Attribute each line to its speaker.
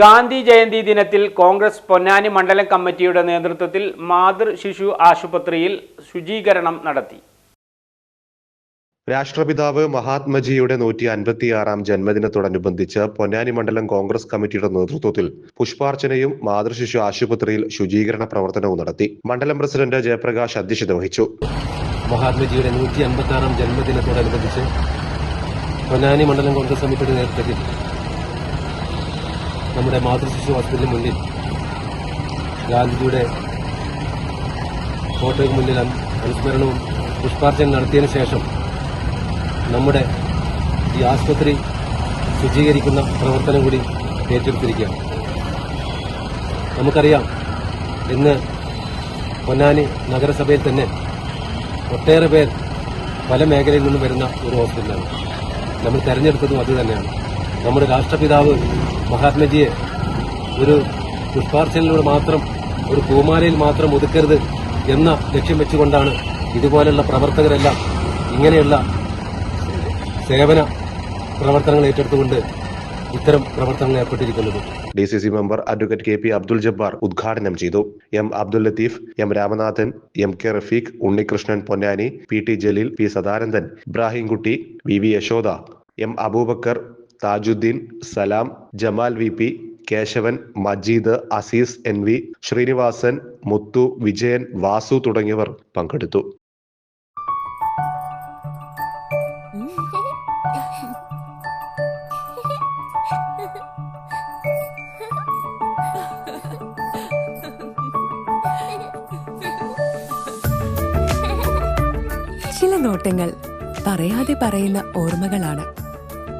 Speaker 1: ഗാന്ധി ജയന്തി ദിനത്തിൽ കോൺഗ്രസ് പൊന്നാനി മണ്ഡലം കമ്മിറ്റിയുടെ നേതൃത്വത്തിൽ മാതൃ ശിശു ആശുപത്രിയിൽ ശുചീകരണം നടത്തി.
Speaker 2: രാഷ്ട്രപിതാവ് മഹാത്മജിയുടെ നൂറ്റി അൻപത്തിയാറാം ജന്മദിനത്തോടനുബന്ധിച്ച് പൊന്നാനി മണ്ഡലം കോൺഗ്രസ് കമ്മിറ്റിയുടെ നേതൃത്വത്തിൽ പുഷ്പാർച്ചനയും മാതൃശിശു ആശുപത്രിയിൽ ശുചീകരണ പ്രവർത്തനവും നടത്തി. മണ്ഡലം പ്രസിഡന്റ് ജയപ്രകാശ് അധ്യക്ഷത വഹിച്ചു.
Speaker 3: മഹാത്മജിയുടെ നൂറ്റി അൻപത്തി ആറാം ജന്മദിനത്തോടനുബന്ധിച്ച് പൊന്നാനി മണ്ഡലം കോൺഗ്രസ് കമ്മിറ്റിയുടെ നേതൃത്വത്തിൽ നമ്മുടെ മാതൃശിശു ഹോസ്പിറ്റലിന് മുന്നിൽ ഗാന്ധിജിയുടെ ഫോട്ടോയ്ക്ക് മുന്നിൽ അനുസ്മരണവും പുഷ്പാർച്ചന നടത്തിയതിനു ശേഷം നമ്മുടെ ഈ ആശുപത്രി ശുചീകരിക്കുന്ന പ്രവർത്തനം കൂടി ഏറ്റെടുത്തിരിക്കുകയാണ്. നമുക്കറിയാം ഇന്ന് പൊന്നാനി നഗരസഭയിൽ തന്നെ ഒട്ടേറെ പേർ പല മേഖലയിൽ നിന്നും വരുന്ന ഒരു ഹോസ്പിറ്റലാണ്. നമ്മൾ തെരഞ്ഞെടുത്തതും അത് തന്നെയാണ്. നമ്മുടെ രാഷ്ട്രപിതാവ് മഹാത്മജിയെ ഒരു പുഷ്പാർച്ചനയിലൂടെ മാത്രം ഒരു പൂമാലയിൽ മാത്രം ഒതുക്കരുത് എന്ന ലക്ഷ്യം വെച്ചുകൊണ്ടാണ് ഇതുപോലെയുള്ള പ്രവർത്തകരെല്ലാം ഇങ്ങനെയുള്ള സേവന പ്രവർത്തനങ്ങൾ ഏറ്റെടുത്തുകൊണ്ട് ഇത്തരം പ്രവർത്തനങ്ങൾ ഏർപ്പെട്ടിരിക്കുന്നത്.
Speaker 2: D C C member advocate K P Abdul Jabbar ഉദ്ഘാടനം ചെയ്തു. M Abdul Latheef M Ramanathan M K Rafeeq Unnikrishnan Ponnani P T Jaleel P Sadanandan Ibrahimkutty V V Yashoda M Abubakar Thajuddin Salam Jamal V P Keshavan Majeed Azeez N V Sreenivasan Muthu Vijayan Vasu തുടങ്ങിയവർ പങ്കെടുത്തു.
Speaker 4: ചില നോട്ടങ്ങൾ പറയാതെ പറയുന്ന ഓർമ്മകളാണ്.